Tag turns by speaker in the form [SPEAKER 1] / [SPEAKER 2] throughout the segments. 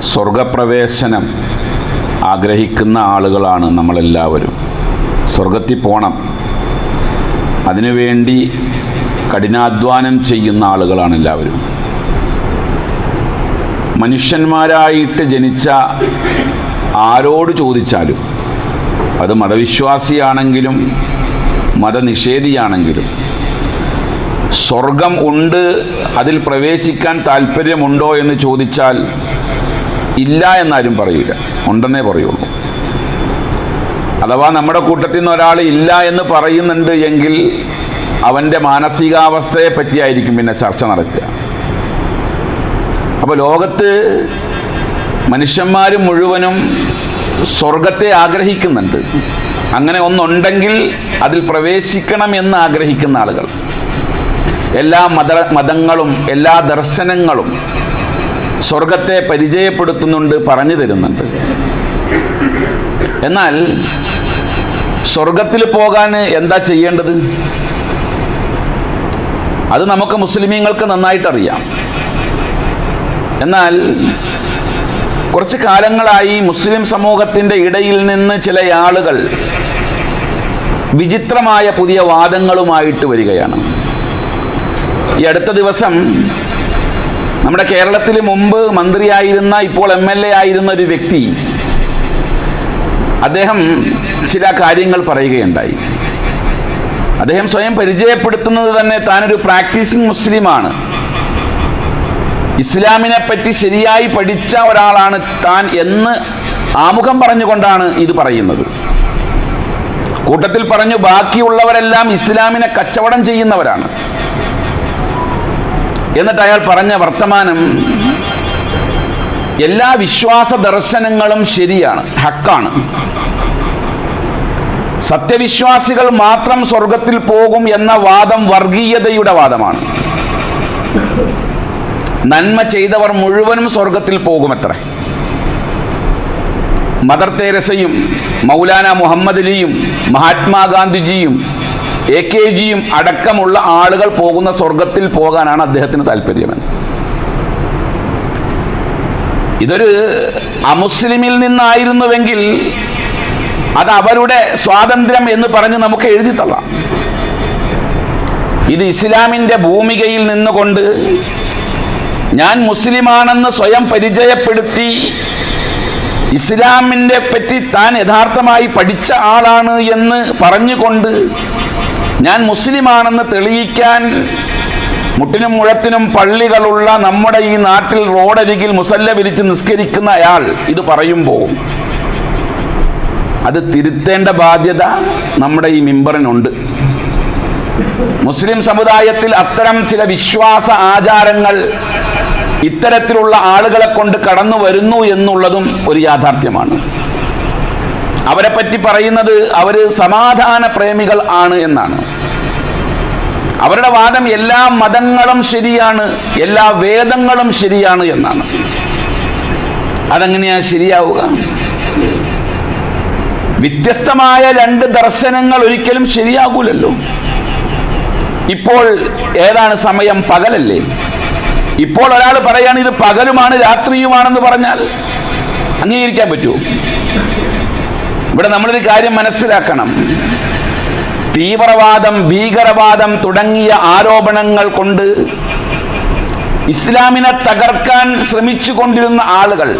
[SPEAKER 1] സ്വർഗപ്രവേശനം ആഗ്രഹിക്കുന്ന ആളുകളാണ് നമ്മളെല്ലാവരും. സ്വർഗത്തിൽ പോകണം അതിനുവേണ്ടി കഠിനാധ്വാനം ചെയ്യുന്ന ആളുകളാണ് എല്ലാവരും. മനുഷ്യന്മാരായിട്ട് ജനിച്ച ആരോട് ചോദിച്ചാലും അത് മതവിശ്വാസിയാണെങ്കിലും മതനിഷേധിയാണെങ്കിലും സ്വർഗം ഉണ്ട് അതിൽ പ്രവേശിക്കാൻ താല്പര്യമുണ്ടോ എന്ന് ചോദിച്ചാൽ ഇല്ല എന്നാരും പറയില്ല ഉണ്ടെന്നേ പറയുള്ളൂ. അഥവാ നമ്മുടെ കൂട്ടത്തിൽ നിന്ന് ഒരാൾ ഇല്ല എന്ന് പറയുന്നുണ്ട് എങ്കിൽ അവന്റെ മാനസികാവസ്ഥയെ പറ്റിയായിരിക്കും പിന്നെ ചർച്ച നടക്കുക. അപ്പോൾ ലോകത്ത് മനുഷ്യന്മാർ മുഴുവനും സ്വർഗത്തെ ആഗ്രഹിക്കുന്നുണ്ട്. അങ്ങനെ ഒന്നുണ്ടെങ്കിൽ അതിൽ പ്രവേശിക്കണം എന്ന് ആഗ്രഹിക്കുന്ന ആളുകൾ. എല്ലാ മത മതങ്ങളും എല്ലാ ദർശനങ്ങളും സ്വർഗത്തെ പരിചയപ്പെടുത്തുന്നുണ്ട് പറഞ്ഞു തരുന്നുണ്ട്. എന്നാൽ സ്വർഗത്തിൽ പോകാൻ എന്താ ചെയ്യേണ്ടത്? അത് നമുക്ക് മുസ്ലിമീങ്ങൾക്ക് നന്നായിട്ടറിയാം. എന്നാൽ കുറച്ച് കാലങ്ങളായി മുസ്ലിം സമൂഹത്തിന്റെ ഇടയിൽ നിന്ന് ചില ആളുകൾ വിചിത്രമായ പുതിയ വാദങ്ങളുമായിട്ട് വരികയാണ്. ഈ അടുത്ത ദിവസം നമ്മുടെ കേരളത്തിൽ മുമ്പ് മന്ത്രിയായിരുന്ന ഇപ്പോൾ എം എൽ എ ആയിരുന്ന ഒരു വ്യക്തി അദ്ദേഹം ചില കാര്യങ്ങൾ പറയുകയുണ്ടായി. അദ്ദേഹം സ്വയം പരിചയപ്പെടുത്തുന്നത് തന്നെ താനൊരു പ്രാക്ടീസിങ് മുസ്ലിമാണ്. ഇസ്ലാമിനെ പറ്റി ശരിയായി പഠിച്ച ഒരാളാണ് താൻ എന്ന് ആമുഖം പറഞ്ഞുകൊണ്ടാണ് ഇത് പറയുന്നത്. കൂട്ടത്തിൽ പറഞ്ഞു ബാക്കിയുള്ളവരെല്ലാം ഇസ്ലാമിനെ കച്ചവടം ചെയ്യുന്നവരാണ്. എന്നിട്ട് അയാൾ പറഞ്ഞ വർത്തമാനം എല്ലാ വിശ്വാസ ദർശനങ്ങളും ശരിയാണ് ഹക്കാണ്. സത്യവിശ്വാസികൾ മാത്രം സ്വർഗത്തിൽ പോകും എന്ന വാദം വർഗീയതയുടെ വാദമാണ്. നന്മ ചെയ്തവർ മുഴുവനും സ്വർഗത്തിൽ പോകുമത്രേ. മദർ തേരസയും മൗലാന മുഹമ്മദ് അലിയും മഹാത്മാഗാന്ധിജിയും എ കെ ജിയും അടക്കമുള്ള ആളുകൾ പോകുന്ന സ്വർഗത്തിൽ പോകാനാണ് അദ്ദേഹത്തിന് താല്പര്യമെന്ന്. ഇതൊരു അമുസ്ലിമിൽ നിന്നായിരുന്നുവെങ്കിൽ അത് അവരുടെ സ്വാതന്ത്ര്യം എന്ന് പറഞ്ഞ് നമുക്ക് എഴുതി തള്ളാം. ഇത് ഇസ്ലാമിന്റെ ഭൂമികയിൽ നിന്നുകൊണ്ട് ഞാൻ മുസ്ലിമാണെന്ന് സ്വയം പരിചയപ്പെടുത്തി ഇസ്ലാമിന്റെ പറ്റി താൻ യഥാർത്ഥമായി പഠിച്ച ആളാണ് എന്ന് പറഞ്ഞുകൊണ്ട് ഞാൻ മുസ്ലിമാണെന്ന് തെളിയിക്കാൻ മുട്ടിനും മുഴത്തിനും പള്ളികളുള്ള നമ്മുടെ ഈ നാട്ടിൽ റോഡരികിൽ മുസല്ല വിരിച്ച് നിസ്കരിക്കുന്ന അയാൾ ഇത് പറയുമ്പോൾ അത് തിരുത്തേണ്ട ബാധ്യത നമ്മുടെ ഈ മിമ്പറിനുണ്ട്. മുസ്ലിം സമുദായത്തിൽ അത്തരം ചില വിശ്വാസ ആചാരങ്ങൾ ഇത്തരത്തിലുള്ള ആളുകളെ കൊണ്ട് കടന്നു വരുന്നു എന്നുള്ളതും ഒരു യാഥാർത്ഥ്യമാണ്. അവരെ പറ്റി പറയുന്നത് അവർ സമാധാന പ്രേമികൾ ആണ് എന്നാണ്. അവരുടെ വാദം എല്ലാ മതങ്ങളും ശരിയാണ് എല്ലാ വേദങ്ങളും ശരിയാണ് എന്നാണ്. അതെങ്ങനെയാ ശരിയാവുക? വ്യത്യസ്തമായ രണ്ട് ദർശനങ്ങൾ ഒരിക്കലും ശരിയാകൂലല്ലോ. ഇപ്പോൾ ഏതാണ് സമയം? പകലല്ലേ. ഇപ്പോൾ ഒരാൾ പറയാണ് ഇത് പകലുമാണ് രാത്രിയുമാണെന്ന് പറഞ്ഞാൽ അംഗീകരിക്കാൻ പറ്റുമോ? ഇവിടെ നമ്മളൊരു കാര്യം മനസ്സിലാക്കണം. തീവ്രവാദം ഭീകരവാദം തുടങ്ങിയ ആരോപണങ്ങൾ കൊണ്ട് ഇസ്ലാമിനെ തകർക്കാൻ ശ്രമിച്ചു കൊണ്ടിരുന്ന ആളുകൾ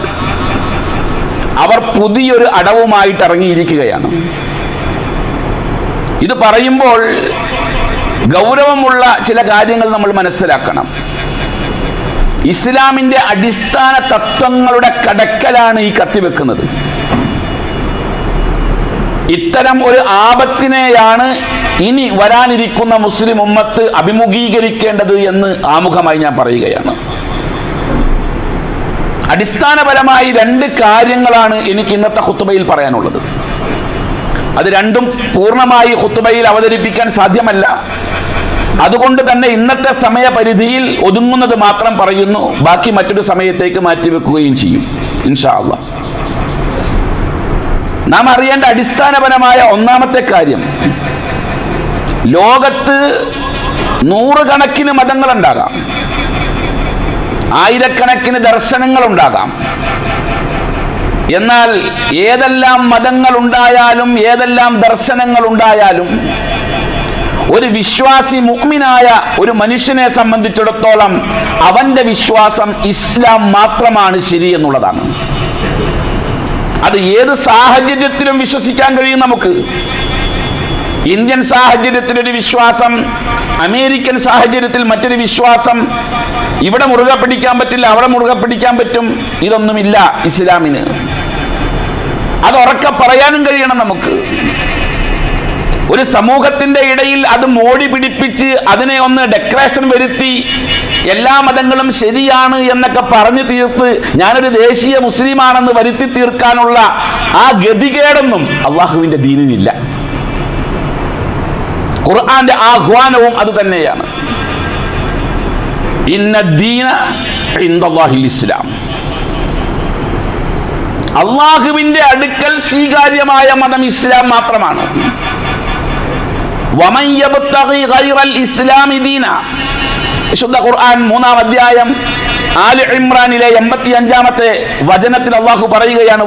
[SPEAKER 1] അവർ പുതിയൊരു അടവുമായിട്ട് ഇറങ്ങിയിരിക്കുകയാണ്. ഇത് പറയുമ്പോൾ ഗൗരവമുള്ള ചില കാര്യങ്ങൾ നമ്മൾ മനസ്സിലാക്കണം. ഇസ്ലാമിന്റെ അടിസ്ഥാന തത്വങ്ങളുടെ കടക്കലാണ് ഈ കത്തിവെക്കുന്നത്. ഇത്തരം ഒരു ആപത്തിനെയാണ് ഇനി വരാനിരിക്കുന്ന മുസ്ലിം ഉമ്മത്ത് അഭിമുഖീകരിക്കേണ്ടത് എന്ന് ആമുഖമായി ഞാൻ പറയുകയാണ്. അടിസ്ഥാനപരമായി രണ്ട് കാര്യങ്ങളാണ് എനിക്ക് ഇന്നത്തെ ഹുത്തുബയിൽ പറയാനുള്ളത്. അത് രണ്ടും പൂർണമായി ഹുത്തുബയിൽ അവതരിപ്പിക്കാൻ സാധ്യമല്ല. അതുകൊണ്ട് തന്നെ ഇന്നത്തെ സമയപരിധിയിൽ ഒതുങ്ങുന്നത് മാത്രം പറയുന്നു. ബാക്കി മറ്റൊരു സമയത്തേക്ക് മാറ്റിവെക്കുകയും ചെയ്യും. ഇൻഷാ അള്ളാഹ് നാം അറിയേണ്ട അടിസ്ഥാനപരമായ ഒന്നാമത്തെ കാര്യം. ലോകത്ത് നൂറുകണക്കിന് മതങ്ങളുണ്ടാകാം. ആയിരക്കണക്കിന് ദർശനങ്ങൾ ഉണ്ടാകാം എന്നാൽ ഏതെല്ലാം മതങ്ങൾ ഉണ്ടായാലും ഏതെല്ലാം ദർശനങ്ങൾ ഉണ്ടായാലും ഒരു വിശ്വാസി മുഗ്മിനായ ഒരു മനുഷ്യനെ സംബന്ധിച്ചിടത്തോളം അവന്റെ വിശ്വാസം ഇസ്ലാം മാത്രമാണ് ശരി എന്നുള്ളതാണ്. അത് ഏത് സാഹചര്യത്തിലും വിശ്വസിക്കാൻ കഴിയും നമുക്ക്. ഇന്ത്യൻ സാഹചര്യത്തിലൊരു വിശ്വാസം അമേരിക്കൻ സാഹചര്യത്തിൽ മറ്റൊരു വിശ്വാസം ഇവിടെ മുറുകെ പിടിക്കാൻ പറ്റില്ല അവിടെ മുറുകെ പിടിക്കാൻ പറ്റും ഇതൊന്നുമില്ല ഇസ്ലാമിന്. അത് ഉറക്കെ പറയാനും കഴിയണം നമുക്ക്. ഒരു സമൂഹത്തിന്റെ ഇടയിൽ അത് മോടി പിടിപ്പിച്ച് അതിനെ ഒന്ന് ഡെക്കറേഷൻ വരുത്തി എല്ലാ മതങ്ങളും ശരിയാണ് എന്നൊക്കെ പറഞ്ഞു തീർത്ത് ഞാനൊരു ദേശീയ മുസ്ലിമാണെന്ന് വരുത്തി തീർക്കാനുള്ള ആ ഗതികേടൊന്നും അള്ളാഹുവിന്റെ ദീനിനില്ല. ഖുർആന്റെ ആഹ്വാനവും അത് തന്നെയാണ്. ഇസ്ലാം. അള്ളാഹുവിന്റെ അടുക്കൽ സ്വീകാര്യമായ മതം ഇസ്ലാം മാത്രമാണ്. വമൻ ഇസ്ലാമി ദീന. വിശുദ്ധ ഖുർആൻ മൂന്നാം അധ്യായം ആലി ഇമ്രാനിലെ എൺപത്തി അഞ്ചാമത്തെ വചനത്തിൽ അള്ളാഹു പറയുകയാണ്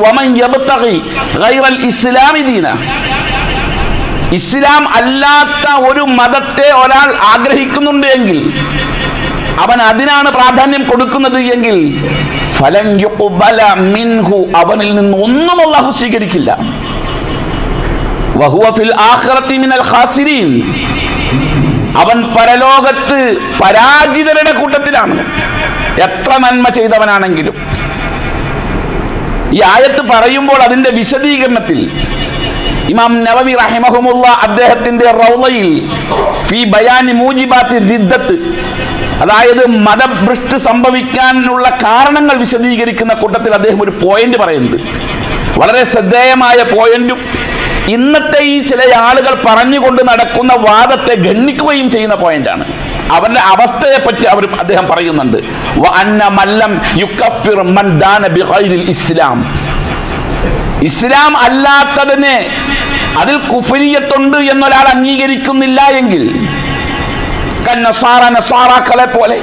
[SPEAKER 1] ഇസ്ലാം അല്ലാത്ത ഒരു മതത്തെ ഒരാൾ ആഗ്രഹിക്കുന്നുണ്ട് എങ്കിൽ അവൻ അതിനാണ് പ്രാധാന്യം കൊടുക്കുന്നത് എങ്കിൽ മിൻഹു അവനിൽ നിന്ന് ഒന്നും അള്ളാഹു സ്വീകരിക്കില്ല. വഹുവ ഫിൽ മിനൽ ഖാസിരീൻ അവൻ പരലോകത്ത് പരാജിതരുടെ കൂട്ടത്തിലാണ്. എത്ര നന്മ ചെയ്തവനാണെങ്കിലും. ഈ ആയത്ത് പറയുമ്പോൾ അതിന്റെ വിശദീകരണത്തിൽ ഇമാം നവവി റഹിമഹുമുള്ള അദ്ദേഹത്തിന്റെ റൗലയിൽ ഫി ബയാനി മൂജിബാത്തി റിദ്ദത്ത് അതായത് മതഭ്രഷ്ട് സംഭവിക്കാനുള്ള കാരണങ്ങൾ വിശദീകരിക്കുന്ന കൂട്ടത്തിൽ അദ്ദേഹം ഒരു പോയിന്റ് പറയുന്നുണ്ട്. വളരെ ശ്രദ്ധേയമായ പോയിന്റും ഇന്നത്തെ ഈ ചില ആളുകൾ പറഞ്ഞുകൊണ്ട് നടക്കുന്ന വാദത്തെ ഗണ്ണിക്കുകയും ചെയ്യുന്ന പോയിന്റാണ് അവന്റെ അവസ്ഥയെ പറ്റി അവർ അദ്ദേഹം പറയുന്നുണ്ട്. ഇസ്ലാം. ഇസ്ലാം അല്ലാത്തതിനെ അതിൽ കുഫരിയത്തുണ്ട് എന്നൊരാൾ അംഗീകരിക്കുന്നില്ല എങ്കിൽ പോലെ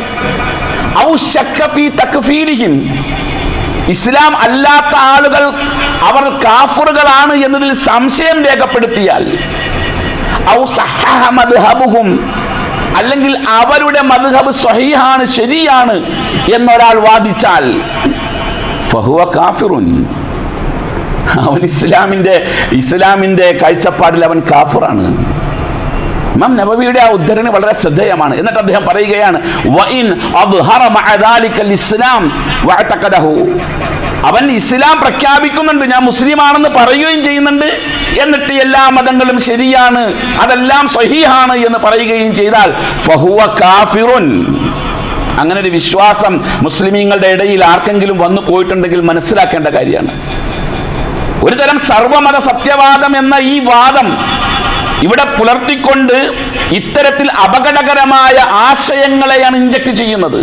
[SPEAKER 1] ഇസ്ലാം അല്ലാത്ത ആളുകൾ അവർ കാഫറുകളാണ് എന്നതിൽ സംശയം രേഖപ്പെടുത്തിയാൽ അല്ലെങ്കിൽ അവരുടെ മദ്ഹബ് സ്വഹീഹാണ് ശരിയാണ് എന്നൊരാൾ വാദിച്ചാൽ ഫഹുവ കാഫിറുൻ. അവൻ ഇസ്ലാമിന്റെ ഇസ്ലാമിന്റെ കാഴ്ചപ്പാടിൽ അവൻ കാഫറാണ്. ഇമാം നബവിയുടെ ആ ഉദ്ധരണി വളരെ ശ്രദ്ധേയമാണ്. എന്നിട്ട് അദ്ദേഹം പറയുകയാണ് ഇസ്ലാം അവൻ ഇസ്ലാം പ്രഖ്യാപിക്കുന്നുണ്ട് ഞാൻ മുസ്ലിമാണെന്ന് പറയുകയും ചെയ്യുന്നുണ്ട് എന്നിട്ട് എല്ലാ മതങ്ങളും ശരിയാണ് അതെല്ലാം സഹിഹാണ് എന്ന് പറയുകയും ചെയ്താൽ ഫഹുവ കാഫിറുൻ. അങ്ങനെ ഒരു വിശ്വാസം മുസ്ലിമീങ്ങളുടെ ഇടയിൽ ആർക്കെങ്കിലും വന്നു പോയിട്ടുണ്ടെങ്കിൽ മനസ്സിലാക്കേണ്ട കാര്യമാണ്. ഒരുതരം സർവമത സത്യവാദം എന്ന ഈ വാദം ഇവിടെ പുലർത്തിക്കൊണ്ട് ഇത്തരത്തിൽ അപകടകരമായ ആശയങ്ങളെയാണ് ഇഞ്ചക്ട് ചെയ്യുന്നത്.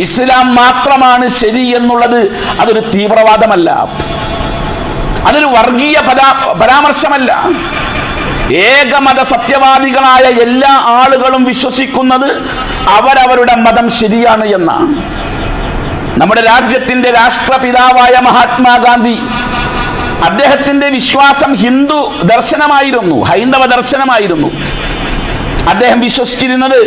[SPEAKER 1] ഇസ്ലാം മാത്രമാണ് ശരി എന്നുള്ളത് അതൊരു തീവ്രവാദമല്ല. അതൊരു വർഗീയ പരാ പരാമർശമല്ല. ഏകമത സത്യവാദികളായ എല്ലാ ആളുകളും വിശ്വസിക്കുന്നത് അവരവരുടെ മതം ശരിയാണ് എന്നാണ്. നമ്മുടെ രാജ്യത്തിന്റെ രാഷ്ട്രപിതാവായ മഹാത്മാഗാന്ധി അദ്ദേഹത്തിന്റെ വിശ്വാസം ഹിന്ദു ദർശനമായിരുന്നു ഹൈന്ദവ ദർശനമായിരുന്നു. അദ്ദേഹം വിശ്വസിച്ചിരുന്നത്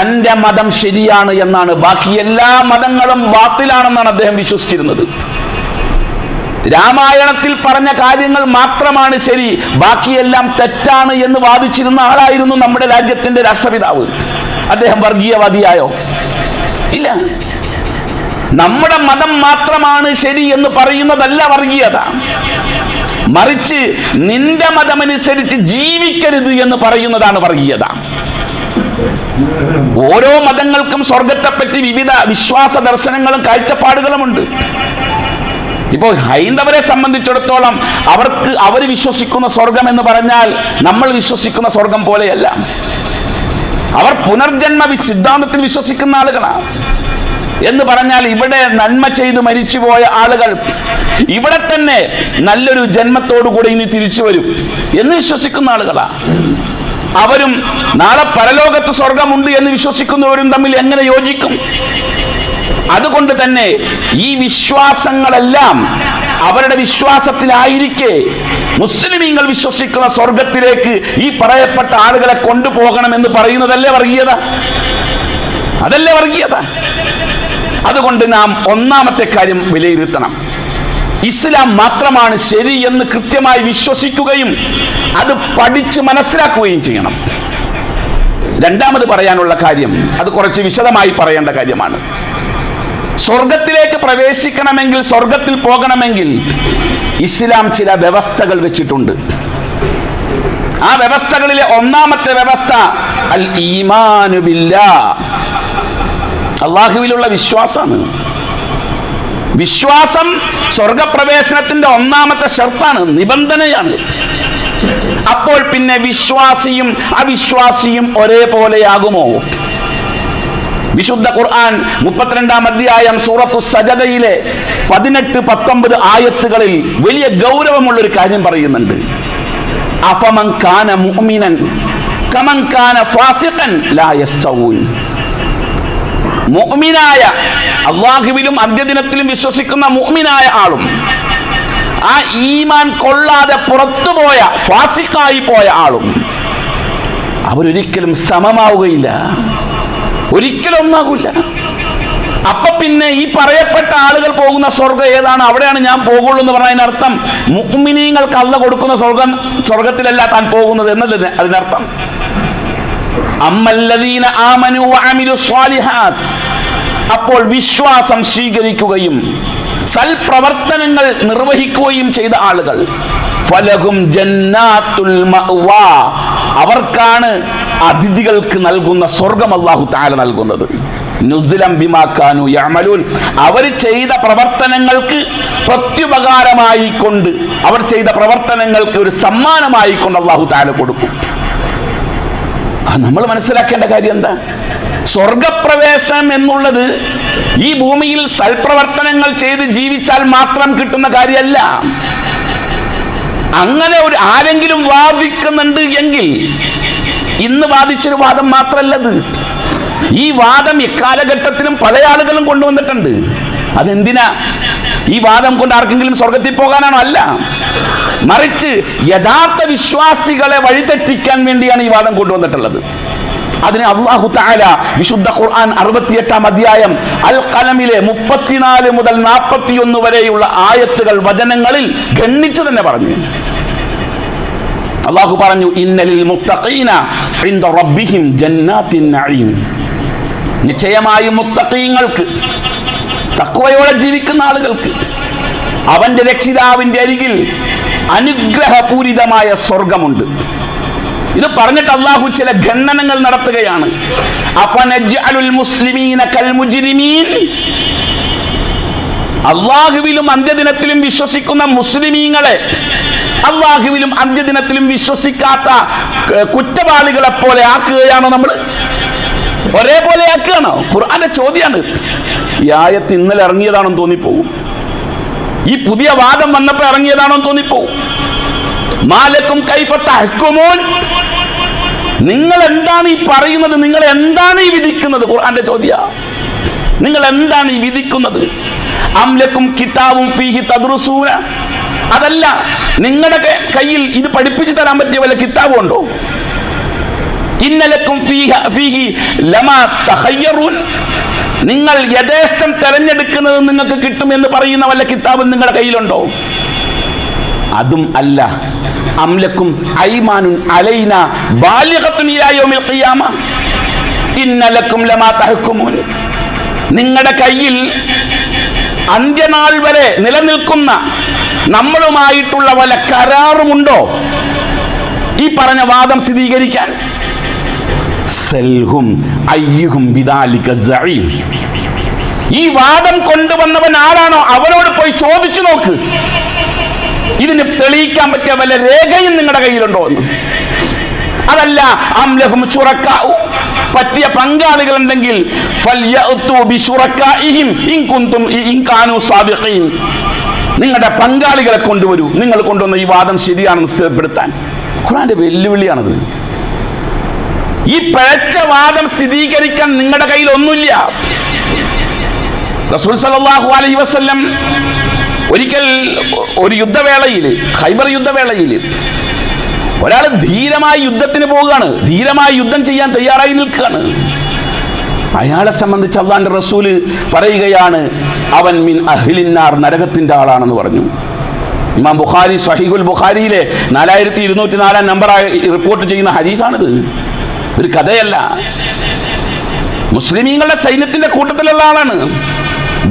[SPEAKER 1] തന്റെ മതം ശരിയാണ് എന്നാണ് ബാക്കി എല്ലാ മതങ്ങളും ബാത്തിലാണെന്നാണ് അദ്ദേഹം വിശ്വസിച്ചിരുന്നത്. രാമായണത്തിൽ പറഞ്ഞ കാര്യങ്ങൾ മാത്രമാണ് ശരി ബാക്കിയെല്ലാം തെറ്റാണ് എന്ന് വാദിച്ചിരുന്ന ആളായിരുന്നു നമ്മുടെ രാജ്യത്തിന്റെ രാഷ്ട്രപിതാവ്. അദ്ദേഹം വർഗീയവാദിയായോ? ഇല്ല. നമ്മുടെ മതം മാത്രമാണ് ശരി എന്ന് പറയുന്നതല്ല വർഗീയത. മറിച്ച് നിന്റെ മതമനുസരിച്ച് ജീവിക്കരുത് എന്ന് പറയുന്നതാണ് വർഗീയത. ഓരോ മതങ്ങൾക്കും സ്വർഗത്തെപ്പറ്റി വിവിധ വിശ്വാസ ദർശനങ്ങളും കാഴ്ചപ്പാടുകളുമുണ്ട്. ഇപ്പോൾ ഹൈന്ദവരെ സംബന്ധിച്ചിടത്തോളം അവർക്ക് അവർ വിശ്വസിക്കുന്ന സ്വർഗം എന്ന് പറഞ്ഞാൽ നമ്മൾ വിശ്വസിക്കുന്ന സ്വർഗം പോലെയല്ല. അവർ പുനർജന്മ സിദ്ധാന്തത്തിൽ വിശ്വസിക്കുന്ന ആളുകളാണ്. എന്ന് പറഞ്ഞാൽ ഇവിടെ നന്മ ചെയ്ത് മരിച്ചുപോയ ആളുകൾ ഇവിടെ തന്നെ നല്ലൊരു ജന്മത്തോടുകൂടി ഇനി തിരിച്ചു വരും എന്ന് വിശ്വസിക്കുന്ന ആളുകളാ. അവരും നാളെ പരലോകത്ത് സ്വർഗമുണ്ട് എന്ന് വിശ്വസിക്കുന്നവരും തമ്മിൽ എങ്ങനെ യോജിക്കും? അതുകൊണ്ട് തന്നെ ഈ വിശ്വാസങ്ങളെല്ലാം അവരുടെ വിശ്വാസത്തിലായിരിക്കെ മുസ്ലിമീങ്ങൾ വിശ്വസിക്കുന്ന സ്വർഗത്തിലേക്ക് ഈ പറയപ്പെട്ട ആളുകളെ കൊണ്ടുപോകണം എന്ന് പറയുന്നതല്ലേ വർഗീയത? അതല്ലേ വർഗീയത? അതുകൊണ്ട് നാം ഒന്നാമത്തെ കാര്യം വിലയിരുത്തണം. ഇസ്ലാം മാത്രമാണ് ശരി എന്ന് കൃത്യമായി വിശ്വസിക്കുകയും അത് പഠിച്ച് മനസ്സിലാക്കുകയും ചെയ്യണം. രണ്ടാമത് പറയാനുള്ള കാര്യം അത് കുറച്ച് വിശദമായി പറയേണ്ട കാര്യമാണ്. സ്വർഗത്തിലേക്ക് പ്രവേശിക്കണമെങ്കിൽ സ്വർഗത്തിൽ പോകണമെങ്കിൽ ഇസ്ലാം ചില വ്യവസ്ഥകൾ വെച്ചിട്ടുണ്ട്. ആ വ്യവസ്ഥകളിലെ ഒന്നാമത്തെ വ്യവസ്ഥ അൽ ഈമാനു ബില്ലാ. അള്ളാഹുവിലുള്ള വിശ്വാസമാണ്. വിശ്വാസം സ്വർഗപ്രവേശനത്തിന്റെ ഒന്നാമത്തെ ഷർത്താണ് നിബന്ധനയാണ്. അപ്പോൾ പിന്നെ വിശ്വാസിയും അവിശ്വാസിയും ഒരേപോലെയാകുമോ? വിശുദ്ധ ഖുർആൻ മുപ്പത്തിരണ്ടാം അധ്യായം സൂറത്തു സജതയിലെ പതിനെട്ട് പത്തൊമ്പത് ആയത്തുകളിൽ വലിയ ഗൗരവമുള്ള ഒരു കാര്യം പറയുന്നുണ്ട്. അഫമൻ കാന മുഅ്മിനൻ കമൻ കാന ഫാസിഖൻ ലാ യസ്തവൂൻ. മുഅ്മിനായ അള്ളാഹുവിലും അന്ത്യദിനത്തിലും വിശ്വസിക്കുന്ന മുഅ്മിനായ ആളും ആ ഈമാൻ കൊള്ളാതെ പുറത്തുപോയ ഫാസിക്കായി പോയ ആളും അവരൊരിക്കലും സമമാവുകയില്ല. ഒരിക്കലും ഒന്നാകില്ല. അപ്പൊ പിന്നെ ഈ പറയപ്പെട്ട ആളുകൾ പോകുന്ന സ്വർഗം ഏതാണ്? അവിടെയാണ് ഞാൻ പോകുള്ളൂ എന്ന് പറഞ്ഞതിന് അർത്ഥം മുഅ്മിനീങ്ങൾക്ക് അല്ല കൊടുക്കുന്ന സ്വർഗം സ്വർഗത്തിലല്ല താൻ പോകുന്നത് എന്നല്ലേ അതിനർത്ഥം. അപ്പോൾ വിശ്വാസം സ്വീകരിക്കുകയും സൽപ്രവർത്തനങ്ങൾ നിർവഹിക്കുകയും ചെയ്ത ആളുകൾ. ഫലഹും ജന്നാത്തുൽ മഅ്വാ. അവർക്കാണ് അതിഥികൾക്ക് നൽകുന്ന സ്വർഗം അല്ലാഹു തആല നൽകുന്നത്. അവർ ചെയ്ത പ്രവർത്തനങ്ങൾക്ക് പ്രത്യുപകാരമായി കൊണ്ട് അവർ ചെയ്ത പ്രവർത്തനങ്ങൾക്ക് ഒരു സമ്മാനമായിക്കൊണ്ട് അല്ലാഹു തആല കൊടുക്കും. നമ്മൾ മനസ്സിലാക്കേണ്ട കാര്യം എന്താ? സ്വർഗപ്രവേശനം എന്നുള്ളത് ഈ ഭൂമിയിൽ സൽപ്രവർത്തനങ്ങൾ ചെയ്ത് ജീവിച്ചാൽ മാത്രം കിട്ടുന്ന കാര്യമല്ല. അങ്ങനെ ഒരു ആരെങ്കിലും വാദിക്കുന്നുണ്ട് എങ്കിൽ ഇന്ന് വാദിച്ചൊരു വാദം മാത്രല്ലത് ഈ വാദം എക്കാലഘട്ടത്തിലും പല ആളുകളും കൊണ്ടുവന്നിട്ടുണ്ട്. അതെന്തിനാ? ഈ വാദം കൊണ്ട് ആർക്കെങ്കിലും സ്വർഗത്തിൽ പോകാനാണോ? അല്ല. മറിച്ച് യഥാർത്ഥ വിശ്വാസികളെ വഴിതെറ്റിക്കാൻ വേണ്ടിയാണ് ഈ വാദം കൊണ്ടുവന്നിട്ടുള്ളത്. അതിന് അള്ളാഹു താല വിശുദ്ധ ഖുർആൻ അറുപത്തിയെട്ടാം അധ്യായം അൽ കലമിലെ മുപ്പത്തിനാല് മുതൽ നാൽപ്പത്തിയൊന്ന് വരെയുള്ള ആയത്തുകൾ വചനങ്ങളിൽ ഗണ്ണിച്ചു തന്നെ പറഞ്ഞു. അള്ളാഹു പറഞ്ഞു ഇന്നലിൽ മുത്തഖീന ഇൻദ റബ്ബിഹിം നഈം. നിശ്ചയമായും മുത്തഖീങ്ങൾക്ക് തക്വയോടെ ജീവിക്കുന്ന ആളുകൾക്ക് അവന്റെ രക്ഷിതാവിന്റെ അരികിൽ അനുഗ്രഹപൂരിതമായ സ്വർഗമുണ്ട്. ഇത് പറഞ്ഞിട്ട് അള്ളാഹു ചില ഖണ്ഡനങ്ങൾ നടത്തുകയാണ്. അള്ളാഹുവിലും അന്ത്യദിനത്തിലും വിശ്വസിക്കുന്ന മുസ്ലിമീങ്ങളെ അള്ളാഹുവിലും അന്ത്യദിനത്തിലും വിശ്വസിക്കാത്ത കുറ്റവാളികളെ പോലെ ആക്കുകയാണോ നമ്മൾ ഒരേപോലെ ആക്കുകയാണോ. ഖുർആന്റെ ചോദ്യമാണ് ഈ ആയത്ത് ഇന്നലെ ഇറങ്ങിയതാണെന്ന് തോന്നിപ്പോകും. ഈ പുതിയ വാദം വന്നപ്പോൾ ഇറങ്ങിയതാണോ തോന്നിപ്പോ. മാലക്കും കൈഫത്തോൻ നിങ്ങൾ എന്താണ് ഈ പറയുന്നത്? നിങ്ങൾ എന്താണ് ഈ വിധിക്കുന്നത്? ഖുർആന്റെ ചോദ്യ. നിങ്ങൾ എന്താണ് ഈ വിധിക്കുന്നത്? അംലക്കും കിതാബും ഫീഹി തദ്റുസൂന. അതല്ല നിങ്ങളുടെ കയ്യിൽ ഇത് പഠിപ്പിച്ചു തരാൻ പറ്റിയ വല്ല കിതാബും ഉണ്ടോ? ഇന്നലക്കും നിങ്ങൾ യഥേഷ്ടം തെരഞ്ഞെടുക്കുന്നത് നിങ്ങൾക്ക് കിട്ടും എന്ന് പറയുന്ന വല്ല കിതാബും നിങ്ങളുടെ കയ്യിലുണ്ടോ? അതും അല്ല. അംലക്കും ഐമാനുൻ അലൈന ബാലിഗത്തുൻ ഇലാ യൗമിൽ ഖിയാമ. ഇന്നലക്കും ലമാ തഹക്കുമൂൻ. നിങ്ങളുടെ കയ്യിൽ അന്ത്യനാൾ വരെ നിലനിൽക്കുന്ന നമ്മളുമായിട്ടുള്ള വല്ല കരാറുമുണ്ടോ? ഈ പറഞ്ഞ വാദം സ്ഥിരീകരിക്കാൻ. അയ്യുഹും ബിദാലിക ഈ വാദം കൊണ്ടുവന്നവൻ ആരാണോ അവനോട് പോയി ചോദിച്ചു നോക്ക്. ഇതിന് തെളിയിക്കാൻ പറ്റിയ വല്ല രേഖയും നിങ്ങളുടെ കയ്യിലുണ്ടോ എന്ന്. അതല്ല അംലഹും ശുറക്കാഉ. പറ്റിയ പങ്കാളികൾ ഉണ്ടെങ്കിൽ നിങ്ങളുടെ പങ്കാളികളെ കൊണ്ടുവരൂ. നിങ്ങൾ കൊണ്ടുവന്ന ഈ വാദം ശരിയാണെന്ന് സ്ഥിരപ്പെടുത്താൻ. ഖുറാന്റെ വെല്ലുവിളിയാണത്. ഈ പിഴച്ച വാദം സ്ഥിരീകരിക്കാൻ നിങ്ങളുടെ കയ്യിൽ ഒന്നുമില്ല. റസൂൽ സലാഹു അലൈഹി വസ്ല്ലം ഒരിക്കൽ ഒരു യുദ്ധവേളയിൽ ഹൈബർ യുദ്ധവേളയിൽ ഒരാൾ ധീരമായി യുദ്ധത്തിന് പോവുകയാണ്. ധീരമായി യുദ്ധം ചെയ്യാൻ തയ്യാറായി നിൽക്കുകയാണ്. അയാളെ സംബന്ധിച്ച് അള്ളാന്റെ റസൂൽ പറയുകയാണ് അവൻ മിൻ അഹിലിന്നാർ നരകത്തിന്റെ ആളാണെന്ന് പറഞ്ഞു. ഇമാം ബുഖാരി സഹീഹുൽ ബുഖാരിയിലെ നാലായിരത്തി ഇരുന്നൂറ്റി നാലാം നമ്പറായി റിപ്പോർട്ട് ചെയ്യുന്ന ഹദീസാണിത്. ഒരു കഥയല്ല. മുസ്ലിമീങ്ങളുടെ സൈന്യത്തിന്റെ കൂട്ടത്തിലുള്ള ആളാണ്.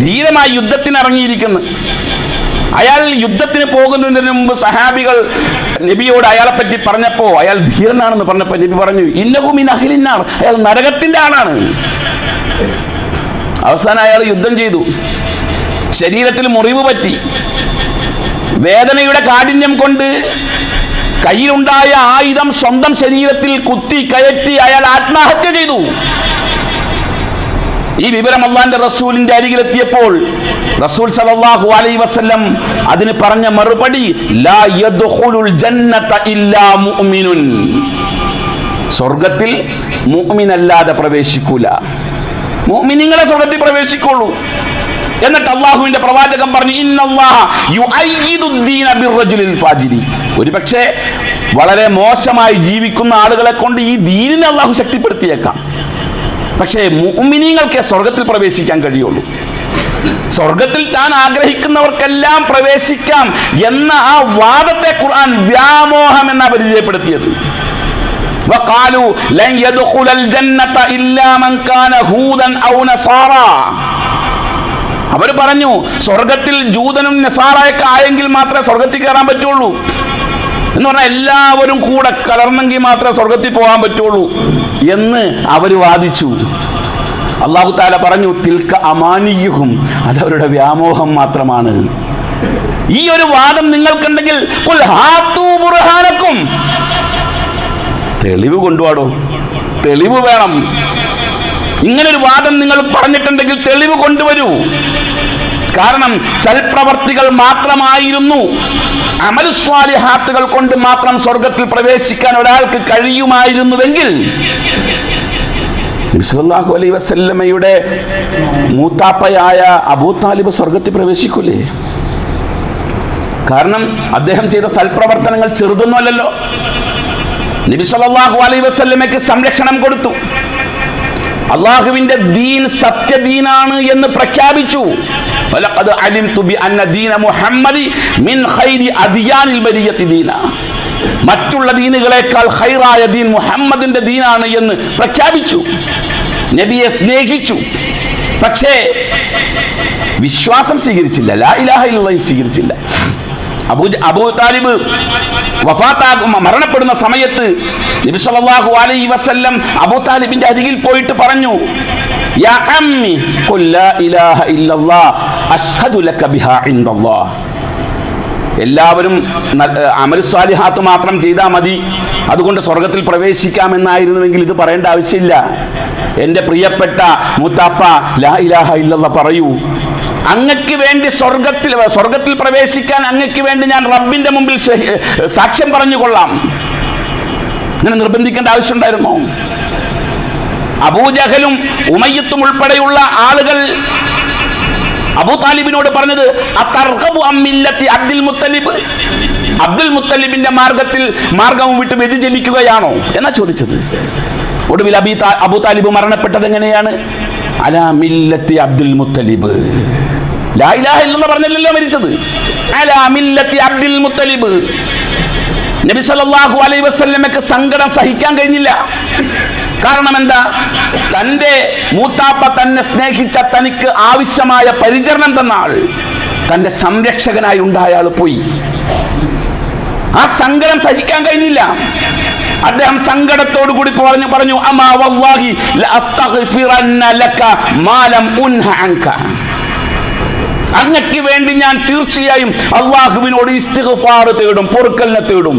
[SPEAKER 1] ധീരമായി യുദ്ധത്തിന് ഇറങ്ങിയിരിക്കുന്നു. അയാൾ യുദ്ധത്തിന് പോകുന്നതിന് മുമ്പ് സഹാബികൾ നബിയോട് അയാളെ പറ്റി പറഞ്ഞപ്പോ അയാൾ ധീരനാണെന്ന് പറഞ്ഞപ്പോ നബി പറഞ്ഞു ഇന്നകുമിൻ അഹിലിന്നാർ. അയാൾ നരകത്തിന്റെ ആളാണ്. അവസാനം അയാൾ യുദ്ധം ചെയ്തു. ശരീരത്തിൽ മുറിവ് പറ്റി. വേദനയുടെ കാഠിന്യം കൊണ്ട് കയ്യിലുണ്ടായ ആയുധം സ്വന്തം ശരീരത്തിൽ കുത്തി കയറ്റി അയാൾ ആത്മഹത്യ ചെയ്തു. ഈ വിവരം അള്ളാന്റെ റസൂലിന്റെ അരികിലെത്തിയപ്പോൾ റസൂൽ സല്ലല്ലാഹു അലൈ വസല്ലം അതിന് പറഞ്ഞ മറുപടി സ്വർഗത്തിൽ മുഅ്മിനല്ലാതെ പ്രവേശിക്കൂല. മുഅ്മിനീങ്ങളെ സ്വർഗത്തിൽ പ്രവേശിക്കുള്ളൂ. എന്നിട്ട് അള്ളാഹുവിന്റെ പ്രവാചകൻ പറഞ്ഞു ഇന്നല്ലാഹ യുഅയ്യിദു ദീന ബിർറജുലിൽ ഫാജിരി ഒരുപക്ഷെ വളരെ മോശമായി ജീവിക്കുന്ന ആളുകളെ കൊണ്ട് ഈ ദീനിനെ അള്ളാഹു ശക്തിപ്പെടുത്തിയേക്കാം പക്ഷേ മുഅ്മിനീങ്ങൾക്ക് സ്വർഗത്തിൽ പ്രവേശിക്കാൻ കഴിയുള്ളൂ സ്വർഗത്തിൽ താൻ ആഗ്രഹിക്കുന്നവർക്കെല്ലാം പ്രവേശിക്കാം എന്ന ആ വാദത്തെ ഖുർആൻ വ്യാമോഹം എന്നാ പരിചയപ്പെടുത്തിയത് وقالوا لن يدخل الجنة إلا من كان هودا أو نصارى അവർ പറഞ്ഞു സ്വർഗത്തിൽ ജൂതനും നിസാറായൊക്കെ ആയെങ്കിൽ മാത്രമേ സ്വർഗത്തിൽ കയറാൻ പറ്റുള്ളൂ. എന്ന് പറഞ്ഞാൽ എല്ലാവരും കൂടെ കലർന്നെങ്കിൽ മാത്രമേ സ്വർഗത്തിൽ പോകാൻ പറ്റുള്ളൂ എന്ന് അവർ വാദിച്ചു. അള്ളാഹു താല പറഞ്ഞു തിൽക്ക അമാനിയുഹും അതവരുടെ വ്യാമോഹം മാത്രമാണ്. ഈ ഒരു വാദം നിങ്ങൾക്കുണ്ടെങ്കിൽ തെളിവ് കൊണ്ടുപാടോ തെളിവ് വേണം. ഇങ്ങനൊരു വാദം നിങ്ങൾ പറഞ്ഞിട്ടുണ്ടെങ്കിൽ തെളിവ് കൊണ്ടുവരൂ. കാരണം സൽപ്രവർത്തികൾ മാത്രമായിരുന്നു. അമലുസ്വാലിഹാത്തുകൾ കൊണ്ട് മാത്രം സ്വർഗത്തിൽ പ്രവേശിക്കാൻ ഒരാൾക്ക് കഴിയുമായിരുന്നുവെങ്കിൽ ബിസ്വല്ലാഹു അലൈ വസല്ലമയുടെ മൂത്താപ്പയായ അബൂ താലിബ് സ്വർഗത്തിൽ പ്രവേശിക്കൂലേ? കാരണം അദ്ദേഹം ചെയ്ത സൽപ്രവർത്തനങ്ങൾ ചെറുതൊന്നുമല്ലല്ലോ നബി സല്ലല്ലാഹു അലൈഹി വസല്ലമയ്ക്ക് സംരക്ഷണം കൊടുത്തു. അള്ളാഹുവിന്റെ ദീൻ സത്യദീനാണ് എന്ന് പ്രഖ്യാപിച്ചു. മറ്റുള്ള ദീനുകളെക്കാൾ ഹൈറായ ദീൻ മുഹമ്മദിന്റെ ദീനാണ് എന്ന് പ്രഖ്യാപിച്ചു. നബിയെ സ്നേഹിച്ചു. പക്ഷേ വിശ്വാസം സ്വീകരിച്ചില്ല. ലാ ഇലാഹ ഇല്ലല്ലാഹ് സ്വീകരിച്ചില്ല. അബൂ അബൂ താലിബ് വഫാത്താകും മരണപ്പെടുന്ന സമയത്ത് നബി സല്ലല്ലാഹു അലൈഹി വസല്ലം അബൂ താലിബിന്റെ അരികിൽ പോയിട്ട് പറഞ്ഞു യാ അമ്മി ഖുൽ ലാ ഇലാഹ ഇല്ലല്ലാഹ് അഷ്ഹദു ലക ബിഹാ ഇൻദല്ലാഹ് എല്ലാവരും അമലുസ്വാലിഹാത്ത് മാത്രം ചെയ്താൽ മതി. അതുകൊണ്ട് സ്വർഗത്തിൽ പ്രവേശിക്കാമെന്നായിരുന്നുവെങ്കിൽ ഇത് പറയേണ്ട ആവശ്യമില്ല. എന്റെ പ്രിയപ്പെട്ട മുത്താപ്പ ലാ ഇലാഹ ഇല്ലല്ല പറയൂ. അങ്ങക്ക് വേണ്ടി സ്വർഗത്തിൽ സ്വർഗത്തിൽ പ്രവേശിക്കാൻ അങ്ങക്ക് വേണ്ടി ഞാൻ റബ്ബിന്റെ മുമ്പിൽ സാക്ഷ്യം പറഞ്ഞു കൊള്ളാം അങ്ങനെ നിർബന്ധിക്കേണ്ട ആവശ്യമുണ്ടായിരുന്നോ? അബൂജഹലും ഉമയ്യത്തും ഉൾപ്പെടെയുള്ള ആളുകൾ അബൂ താലിബിനോട് പറഞ്ഞത് "അതർഗബു അം മില്ലത്തി അബ്ദുൽ മുത്തലിബ്? അബ്ദുൽ മുത്തലിബിന്റെ മാർഗത്തിൽ മാർഗവും വിട്ട് വ്യതിചലിക്കുകയാണോ? എന്നാ ചോദിച്ചത്. ഒടുവിൽ അബി അബൂ താലിബ് മരണപ്പെട്ടത് എങ്ങനെയാണ്? അലാ മില്ലത്തി അബ്ദുൽ മുത്തലിബ്. ലാ ഇലാഹ ഇല്ലെന്ന് പറഞ്ഞല്ലോ മരിച്ചത്. അലാ മില്ലത്തി അബ്ദുൽ മുത്തലിബ്. നബി സല്ലല്ലാഹു അലൈഹി വസല്ലമയ്ക്ക് സങ്കടം സഹിക്കാൻ കഴിഞ്ഞില്ല. കാരണം എന്താ? തന്റെ മൂത്താപ്പ തന്നെ സ്നേഹിച്ച തനിക്ക് ആവശ്യമായ പരിചരണം തന്ന തന്റെ സംരക്ഷകനായി ഉണ്ടായ ആൾ പോയി. ആ സങ്കടം സഹിക്കാൻ കഴിഞ്ഞില്ല. അദ്ദേഹം സങ്കടത്തോടു കൂടി പറഞ്ഞു പറഞ്ഞു അമാ വല്ലാഹി ലക മാലം ഉൻഹ അങ്ങക്ക് വേണ്ടി ഞാൻ തീർച്ചയായും അള്ളാഹുവിനോട് ഇസ്തിഗ്ഫാർ തേടും പൊറുക്കലിനെ തേടും.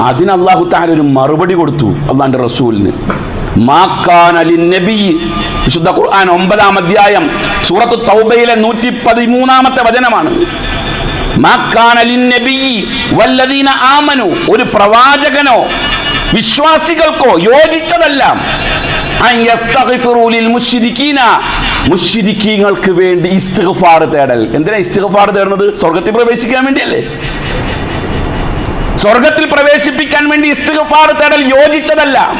[SPEAKER 1] അതിന് അള്ളാഹു താൻ ഒരു മറുപടി കൊടുത്തു അള്ളാന്റെ റസൂലിന്. വിശുദ്ധ ഖുർആൻ ഒമ്പതാം അധ്യായം സൂറത്ത് തൗബയിലെ നൂറ്റി പതിമൂന്നാമത്തെ വചനമാണ് മാക്കാൻ അലി നബി വല്ലദീന ആമനു. ഒരു പ്രവാചകനോ വിശ്വാസികൾക്കോ യോജിച്ചതല്ല. മുഷിരിക്കീങ്ങൾക്ക് വേണ്ടി ഇസ്തിഗ്ഫാർ തേടൽ. എന്തിനാ ഇസ്തിഗ്ഫാർ തേടുന്നത്? സ്വർഗത്തിൽ പ്രവേശിക്കാൻ വേണ്ടിയല്ലേ? സ്വർഗത്തിൽ പ്രവേശിപ്പിക്കാൻ വേണ്ടി ഇസ്തിഗ്ഫാർ തേടൽ യോജിച്ചതല്ല.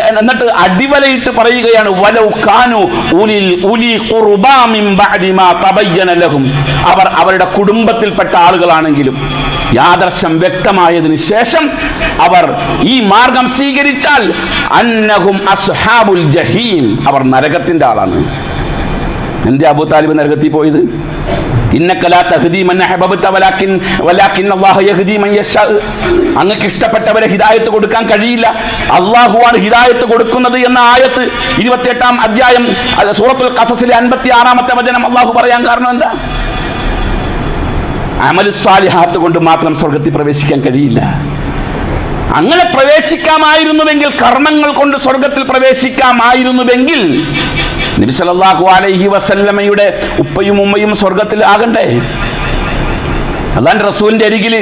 [SPEAKER 1] എന്നിട്ട് അടിവലയിട്ട് പറയുകയാണ് കാനു ഉലിൽ ഉലി ലഹും. അവർ അവരുടെ കുടുംബത്തിൽപ്പെട്ട ആളുകളാണെങ്കിലും യാദർശം വ്യക്തമായതിനു ശേഷം അവർ ഈ മാർഗം സ്വീകരിച്ചാൽ അന്നഹും അസ്ഹാബുൽ ജഹീം. അവർ നരകത്തിന്റെ ആളാണ്. എന്റെ അബു താലിബ് നരകത്തിൽ പോയത്? അങ്ങക്ക് ഇഷ്ടപ്പെട്ടവരെ ഹിദായത്ത് കൊടുക്കാൻ കഴിയില്ല. അള്ളാഹുവാണ് ഹിദായത്ത് കൊടുക്കുന്നത് എന്ന ആയത്ത് ഇരുപത്തിയെട്ടാം അധ്യായം സൂറത്തുൽ കസസിലെ അൻപത്തി ആറാമത്തെ വചനം അള്ളാഹു പറയാൻ കാരണം എന്താ? അമലുസ്വാലിഹാത്ത് കൊണ്ട് മാത്രം സ്വർഗത്തിൽ പ്രവേശിക്കാൻ കഴിയില്ല. അങ്ങനെ പ്രവേശിക്കാമായിരുന്നുവെങ്കിൽ കർമ്മങ്ങൾ കൊണ്ട് സ്വർഗത്തിൽ പ്രവേശിക്കാമായിരുന്നുവെങ്കിൽ നബി സല്ലല്ലാഹു അലൈഹി വസല്ലമയുടെ ഉപ്പയും ഉമ്മയും സ്വർഗത്തിൽ ആകണ്ടേ? അള്ളാന്റെ റസൂലിന്റെ അരികിൽ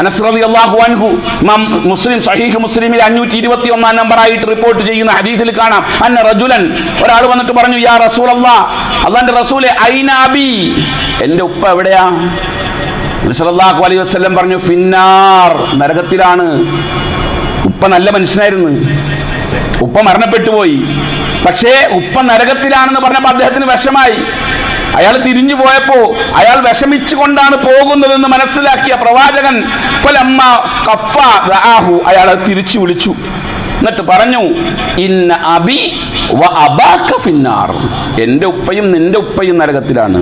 [SPEAKER 1] അനസ്രതി അള്ളാഹു അൻഹു ഇമാം മുസ്ലിം സഹീഹ് മുസ്ലിമിൽ അഞ്ഞൂറ്റി ഇരുപത്തി ഒന്നാം നമ്പറായിട്ട് റിപ്പോർട്ട് ചെയ്യുന്ന ഹദീസിൽ കാണാം. അന്ന റജുലൻ ഒരാൾ വന്നിട്ട് പറഞ്ഞു യാ റസൂൽ അള്ളാ അള്ളാന്റെ റസൂലെ ഐന എന്റെ ഉപ്പ എവിടെയാ? സല്ലല്ലാഹു അലൈഹി വസല്ലം പറഞ്ഞു ഫിന്നാർ നരകത്തിലാണ്. ഉപ്പ നല്ല മനുഷ്യനായിരുന്നു. ഉപ്പ മരണപ്പെട്ടു പോയി പക്ഷേ ഉപ്പ നരകത്തിലാണെന്ന് പറഞ്ഞപ്പോൾ അദ്ദേഹത്തിന് വിഷമായി. അയാൾ തിരിഞ്ഞു പോയപ്പോ അയാൾ വിഷമിച്ചുകൊണ്ടാണ് പോകുന്നതെന്ന് മനസ്സിലാക്കിയ പ്രവാചകൻ അയാൾ തിരിച്ചു വിളിച്ചു. എന്നിട്ട് പറഞ്ഞു ഇന്ന അബി വ അബാക ഫിന്നാർ. ഉപ്പയും നിന്റെ ഉപ്പയും നരകത്തിലാണ്.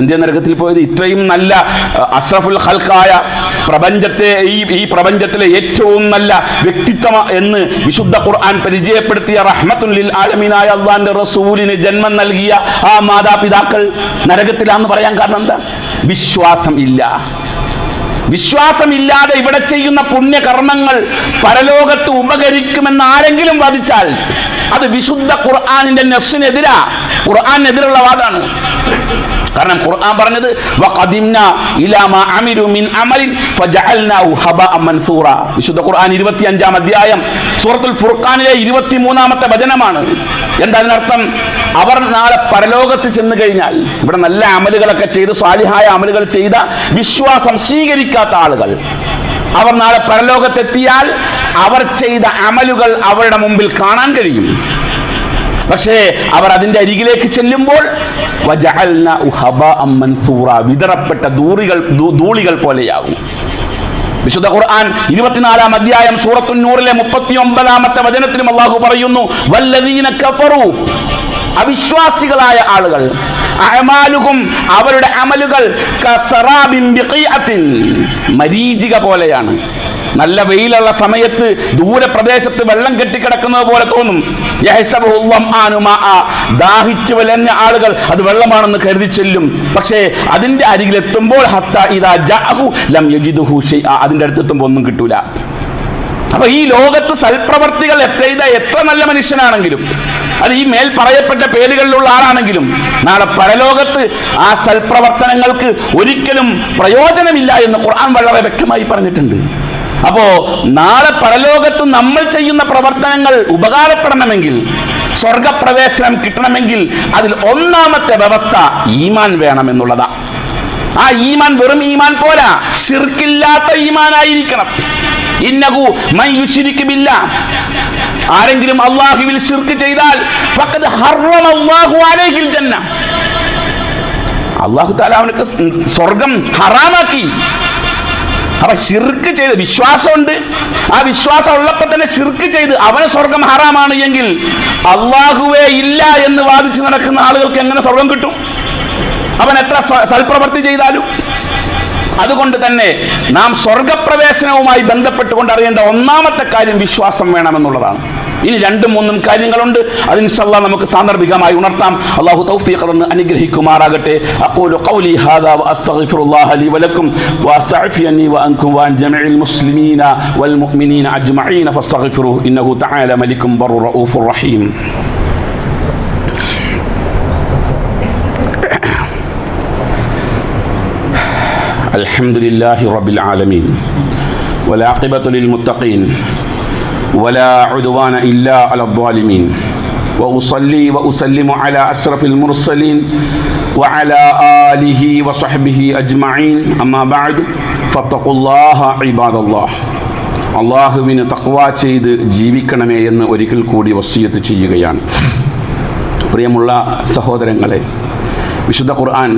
[SPEAKER 1] ഇന്ത്യ നരകത്തിൽ പോയത്? ഇത്രയും നല്ല അഷ്റഫുൽ ഹൽക്കായ പ്രപഞ്ചത്തെ ഈ ഈ പ്രപഞ്ചത്തിലെ ഏറ്റവും നല്ല വ്യക്തിത്വം എന്ന് വിശുദ്ധ ഖുർആൻ പരിചയപ്പെടുത്തിയ റഹ്മത്തുല്ലിൽ ആലമീനായ അള്ളാന്റെ റസൂലിന് ജന്മം നൽകിയ ആ മാതാപിതാക്കൾ നരകത്തിലാന്ന് പറയാൻ കാരണം എന്താ? വിശ്വാസം ഇല്ല. വിശ്വാസമില്ലാതെ ഇവിടെ ചെയ്യുന്ന പുണ്യകർമ്മങ്ങൾ പരലോകത്ത് ഉപകരിക്കുമെന്ന് ആരെങ്കിലും വാദിച്ചാൽ അത് വിശുദ്ധ ഖുർആാനിന്റെ നെസ്സിനെതിരാ ഖുർആാനെതിരുള്ള വാദാണ്. കാരണം ഖുർആൻ പറഞ്ഞത് വിശുദ്ധ ഖുർആൻ 25 അധ്യായം സൂറത്തുൽ ഫുർഖാനിലെ 23ാമത്തെ വചനമാണ്. എന്താ അതിനർത്ഥം? അവർ നാളെ പരലോകത്ത് ചെന്ന് കഴിഞ്ഞാൽ ഇവിടെ നല്ല അമലുകളൊക്കെ ചെയ്ത് സ്വാലിഹായ അമലുകൾ ചെയ്ത വിശ്വാസം സ്വീകരിക്കാത്ത ആളുകൾ. അവർ നാളെ പരലോകത്തെത്തിയാൽ അവർ ചെയ്ത അമലുകൾ അവരുടെ മുമ്പിൽ കാണാൻ കഴിയും. പക്ഷേ അവർ അതിന്റെ അരികിലേക്ക് ചെല്ലുമ്പോൾ വിതറപ്പെട്ട ദൂറികൾ ധൂളികൾ പോലെയാകും. വിശുദ്ധ ഖുർആൻ ഇരുപത്തിനാലാം അധ്യായം സൂറത്തുൻ നൂറിലെ മുപ്പത്തി ഒമ്പതാമത്തെ വചനത്തിലും അള്ളാഹു പറയുന്നു വല്ലദീന കഫറു. അവിശ്വാസികളായ ആളുകൾ അമാലുകും അവരുടെ അമലുകൾ മരീചിക പോലെയാണ്. നല്ല വെയിലുള്ള സമയത്ത് ദൂരപ്രദേശത്ത് വെള്ളം കെട്ടിക്കിടക്കുന്നത് പോലെ തോന്നും. ദാഹിച്ചു വലഞ്ഞ ആളുകൾ അത് വെള്ളമാണെന്ന് കരുതി ചെല്ലും പക്ഷേ അതിന്റെ അരികിലെത്തുമ്പോൾ ഹത്ത ഇതാ ഷൈഅ. അതിന്റെ അടുത്തെത്തുമ്പോൾ ഒന്നും കിട്ടൂല അപ്പൊ ഈ ലോകത്ത് സൽപ്രവർത്തികൾ ചെയ്ത എത്ര നല്ല മനുഷ്യനാണെങ്കിലും അത് ഈ മേൽ പറയപ്പെട്ട പേരുകളിലുള്ള ആളാണെങ്കിലും നാളെ പരലോകത്ത് ആ സൽപ്രവർത്തനങ്ങൾക്ക് ഒരിക്കലും പ്രയോജനമില്ല എന്ന് ഖുർആൻ വളരെ വ്യക്തമായി പറഞ്ഞിട്ടുണ്ട് അപ്പോ നാളെ പരലോകത്ത് നമ്മൾ ചെയ്യുന്ന പ്രവർത്തനങ്ങൾ ഉപകാരപ്പെടണമെങ്കിൽ സ്വർഗപ്രവേശനം കിട്ടണമെങ്കിൽ അതിൽ ഒന്നാമത്തെ വ്യവസ്ഥ ഈമാൻ വേണമെന്നുള്ളതാ ആ ഈമാൻ വെറും ഈമാൻ പോരാ. ഷിർക്കില്ലാത്ത ഈമാനായിരിക്കണം. മൻ ആരെങ്കിലും അള്ളാഹുവിൽ ചെയ്താൽ ഫഖദ് ഹറമ അല്ലാഹു അള്ളാഹു സ്വർഗം ഹറാമാക്കി. അപ്പൊ ഷിർക്ക് ചെയ്ത് വിശ്വാസമുണ്ട്. ആ വിശ്വാസം ഉള്ളപ്പോ തന്നെ ശിർക്ക് ചെയ്ത് അവന് സ്വർഗം ഹറാമാണ് എങ്കിൽ അള്ളാഹുവേ ഇല്ല എന്ന് വാദിച്ചു നടക്കുന്ന ആളുകൾക്ക് എങ്ങനെ സ്വർഗം കിട്ടും? അവൻ എത്ര സൽപ്രവൃത്തി ചെയ്താലും. അതുകൊണ്ട് തന്നെ നാം സ്വർഗപ്രവേശനവുമായി ബന്ധപ്പെട്ടുകൊണ്ട് അറിയേണ്ട ഒന്നാമത്തെ കാര്യം വിശ്വാസം വേണമെന്നുള്ളതാണ് ഇനി രണ്ടും മൂന്നും കാര്യങ്ങളുണ്ട് അത് ഇൻഷല്ലാ നമുക്ക് സാന്ദർഭികമായി ഉണർത്താം അള്ളാഹു തൗഫീഖ് തന്ന് അനുഗ്രഹിക്കുമാറാകട്ടെ അഖൂലു ഖൗലി ഹാദാ വഅസ്തഗ്ഫിറുല്ലാഹ ലി വലക്കും വഅസ്തഗ്ഫിറനി വഅൻകും വഅൻ ജമീഇൽ മുസ്ലിമീന വൽ മുഅ്മിനീന അജ്മഈന ഫസ്തഗ്ഫിറുഹു ഇന്നഹു തആല മലിക്കും ബർറു റഊഫുർ റഹീം الحمد لله رب العالمين والعاقبة للمتقين ولا عدوان إلا على الظالمين وأصلي وأسلم على أشرف المرسلين وعلى آله وصحبه أجمعين أما بعد فاتقوا الله عباد الله അള്ളാഹുവിന് തക്വ ചെയ്ത് ജീവിക്കണമേ എന്ന് ഒരിക്കൽ കൂടി വസീയത്ത് ചെയ്യുകയാണ് പ്രിയമുള്ള സഹോദരങ്ങളെ വിശുദ്ധ ഖുർആൻ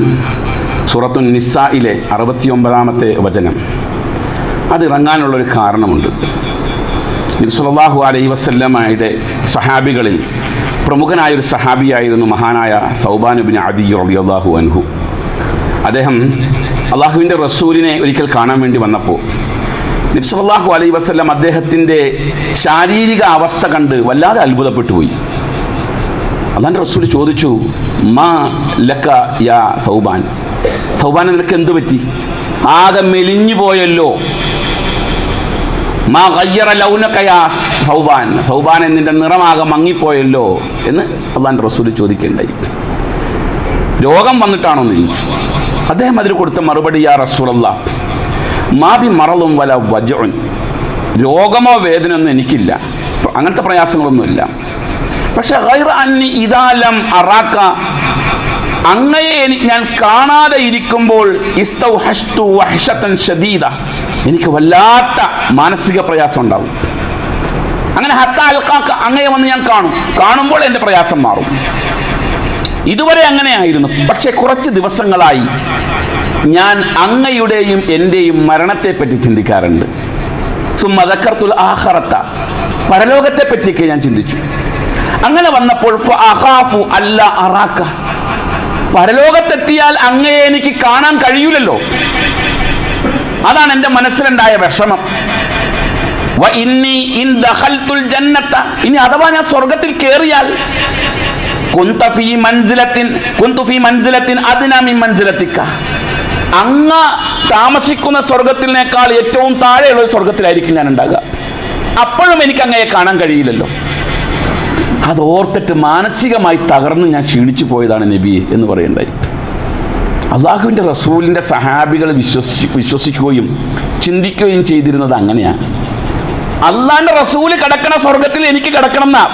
[SPEAKER 1] സൂറത്തു നിസ്സായിലെ അറുപത്തിയൊമ്പതാമത്തെ വചനം അത് ഇറങ്ങാനുള്ളൊരു കാരണമുണ്ട് നബ്സലാഹു അലൈഹി വസല്ലമയുടെ സഹാബികളിൽ പ്രമുഖനായൊരു സഹാബിയായിരുന്നു മഹാനായ സൗബാനുബിൻ അദി അള്ളാഹു അൻഹു. അദ്ദേഹം അള്ളാഹുവിന്റെ റസൂലിനെ ഒരിക്കൽ കാണാൻ വേണ്ടി വന്നപ്പോൾ നബ്സലാഹു അലൈഹി വസല്ലം അദ്ദേഹത്തിന്റെ ശാരീരിക അവസ്ഥ കണ്ട് വല്ലാതെ അത്ഭുതപ്പെട്ടു പോയി. അള്ളാന്റെ റസൂൽ ചോദിച്ചു മാ ലക്ക യാ സൗബാൻ? സൗബാൻ നിനക്ക് എന്ത് പറ്റി? ആകെ മെലിഞ്ഞു പോയല്ലോ. മാ നിറമാകെ മങ്ങിപ്പോയല്ലോ എന്ന് അള്ളാൻ റസൂൽ ചോദിക്കേണ്ടായി. രോഗം വന്നിട്ടാണോ ചോദിച്ചു. അദ്ദേഹം അതിന് കൊടുത്ത മറുപടി യാ റസൂലല്ല മാബി മറലും വല വജ രോഗമോ വേദനയൊന്നും എനിക്കില്ല. അങ്ങനത്തെ പ്രയാസങ്ങളൊന്നുമില്ല. പക്ഷെ അന്നി ഇതാലം അറാക്ക. അങ്ങയെ ഞാൻ കാണാതെ ഇരിക്കുമ്പോൾ ഇസ്തൗഹഷ്തു വഹ്ഷത്തൻ ഷദീദ എനിക്ക് വല്ലാത്ത മാനസിക പ്രയാസം ഉണ്ടാവും അങ്ങനെ ഹത്ത അൽക്കാക്ക് അങ്ങനെ വന്ന് ഞാൻ കാണും. കാണുമ്പോൾ എന്റെ പ്രയാസം മാറും. ഇതുവരെ അങ്ങനെയായിരുന്നു. പക്ഷെ കുറച്ച് ദിവസങ്ങളായി ഞാൻ അങ്ങയുടെയും എന്റെയും മരണത്തെപ്പറ്റി ചിന്തിക്കാറുണ്ട്. സുമതക്കർത്തുൽ ആഹറത്ത പരലോകത്തെ പറ്റിയൊക്കെ ഞാൻ ചിന്തിച്ചു. അങ്ങനെ വന്നപ്പോൾ അല്ല അറാക്ക. പരലോകത്തെത്തിയാൽ അങ്ങയെ എനിക്ക് കാണാൻ കഴിയൂലല്ലോ. അതാണ് എന്റെ മനസ്സിലുണ്ടായ വിഷമം. ഇനി അഥവാ ഞാൻ സ്വർഗത്തിൽ കയറിയാൽ അങ്ങ താമസിക്കുന്ന സ്വർഗത്തിനേക്കാൾ ഏറ്റവും താഴെയുള്ള സ്വർഗത്തിലായിരിക്കും ഞാൻ ഉണ്ടാകുക അപ്പോഴും എനിക്ക് അങ്ങയെ കാണാൻ കഴിയില്ലല്ലോ. അത് ഓർത്തിട്ട് മാനസികമായി തകർന്ന് ഞാൻ ക്ഷീണിച്ചു പോയതാണ് നബി എന്ന് പറയണ്ടായി. അള്ളാഹുവിന്റെ റസൂലിന്റെ സഹാബികൾ വിശ്വസി വിശ്വസിക്കുകയും ചിന്തിക്കുകയും ചെയ്തിരുന്നത് അങ്ങനെയാണ്. അള്ളാഹിന്റെ റസൂൽ കിടക്കണ സ്വർഗത്തിൽ എനിക്ക് കിടക്കണം എന്നാ.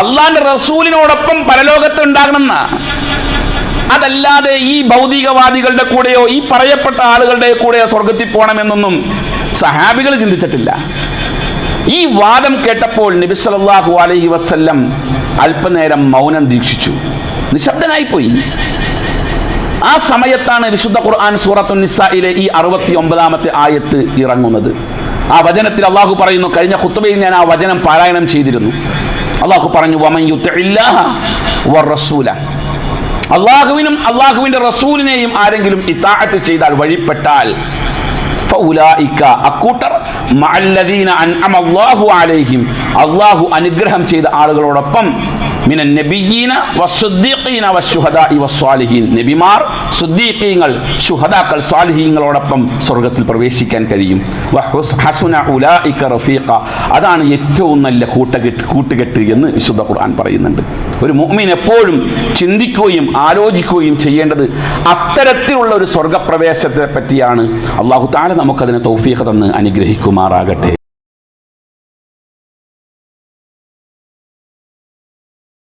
[SPEAKER 1] അള്ളാഹിന്റെ റസൂലിനോടൊപ്പം പരലോകത്ത് ഉണ്ടാകണം എന്നാ. അതല്ലാതെ ഈ ഭൗതികവാദികളുടെ കൂടെയോ ഈ പറയപ്പെട്ട ആളുകളുടെ കൂടെയോ സ്വർഗത്തിൽ പോകണമെന്നൊന്നും സഹാബികൾ ചിന്തിച്ചിട്ടില്ല. ഈ വാദം കേട്ടപ്പോൾ നബി സല്ലല്ലാഹു അലൈഹി വസല്ലം അല്പനേരം മൗനം ദീക്ഷിച്ചു. നിശബ്ദനായി പോയി ആ സമയത്താണ് വിശുദ്ധ ഖുർആൻ സൂറത്തു നിസ്സയിലെ ഈ അറുപത്തി ഒമ്പതാമത്തെ ആയത്ത് ഇറങ്ങുന്നത്. ആ വചനത്തിൽ അള്ളാഹു പറയുന്നു കഴിഞ്ഞ ഖുത്ബയിൽ ഞാൻ ആ വചനം പാരായണം ചെയ്തിരുന്നു. അള്ളാഹു പറഞ്ഞു വമൻ അള്ളാഹുവിനും അള്ളാഹുവിന്റെ റസൂലിനെയും ആരെങ്കിലും ഇത്താഴത്ത് ചെയ്താൽ വഴിപ്പെട്ടാൽ അൻഅമ അല്ലാഹു അലൈഹിം അള്ളാഹു അനുഗ്രഹം ചെയ്ത ആളുകളോടൊപ്പം നബിയീന നബിമാർ സുദ്ദീഖീങ്ങൾ ശുഹദാക്കൾ സ്വാലിഹീങ്ങളോടൊപ്പം സ്വർഗത്തിൽ പ്രവേശിക്കാൻ കഴിയും. റഫീഖ. അതാണ് ഏറ്റവും നല്ല കൂട്ടകെട്ട് കൂട്ടുകെട്ട് എന്ന് വിശുദ്ധ ഖുർആൻ പറയുന്നുണ്ട്. ഒരു മുഅ്മിൻ എപ്പോഴും ചിന്തിക്കുകയും ആലോചിക്കുകയും ചെയ്യേണ്ടത് അത്തരത്തിലുള്ള ഒരു സ്വർഗപ്രവേശത്തെ പറ്റിയാണ്. അള്ളാഹു താല നമുക്കതിനെ തൗഫീഖ തന്ന് അനുഗ്രഹിക്കുമാറാകട്ടെ.